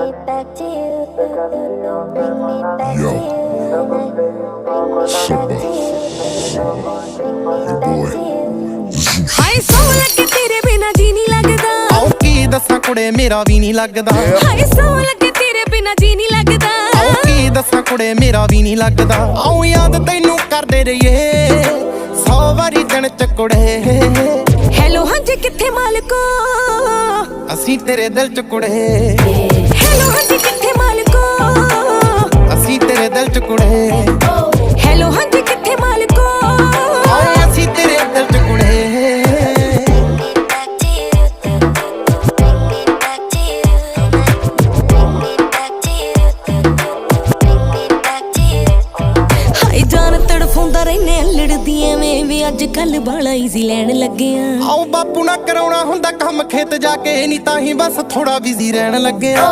me back to you. Bring me back Yo. to you. Bring me back Simba. to you. Bring me Your boy. ਹਾਏ ਸੌ ਲੱਗੇ ਤੇਰੇ ਬਿਨਾ ਜੀ ਨਹੀਂ ਲੱਗਦਾ ਆਉ ਕੀ ਦੱਸਾਂ ਕੁੜੇ ਮੇਰਾ ਵੀ ਨਹੀਂ ਲੱਗਦਾ ਹਾਏ ਸੌ ਲੱਗੇ ਤੇਰੇ ਬਿਨਾ ਜੀ ਨਹੀਂ ਲੱਗਦਾ ਆਉ ਕੀ ਦੱਸਾਂ ਕੁੜੇ ਮੇਰਾ ਵੀ ਨਹੀਂ ਲੱਗਦਾ ਆਉ ਯਾਦ ਤੈਨੂੰ ਕਰਦੇ ਰਹੀਏ ਸੌ ਵਾਰੀ ਦਿਨ ਚ ਕੁੜੇ ਹੈਲੋ ਹਾਂਜੀ ਕਿੱਥੇ ਮਾਲਕੋ ਅਸੀਂ ਤੇਰੇ ਦਿਲ ਚ ਕੁੜੇ ਦਿਲ ਚ ਕੁੜੇ। ਹੈਲੋ ਹਾਂਜੀ ਕਿੱਥੇ ਮਾਲਕੋ। ਅਸੀਂ ਤੇਰੇ ਦਿਲ ਚ ਕੁੜੇ ਤੜਫਾਉਂਦਾ ਰਹਿਨੇ ਲੜਦੀ ਐਵੇਂ ਵੀ ਅੱਜ ਕੱਲ ਬਾਲਾ ਈਜ਼ੀ ਲੈਣ ਲੱਗੇ ਆ। ਆਉ ਬਾਪੂ ਨਾ ਕਰਾਉਣਾ ਹੁੰਦਾ ਕੰਮ ਖੇਤ ਜਾ ਕੇ ਨਹੀਂ ਤਾਂ ਹੀ ਬਸ ਥੋੜਾ ਬਿਜ਼ੀ ਰਹਿਣ ਲੱਗੇ ਆ।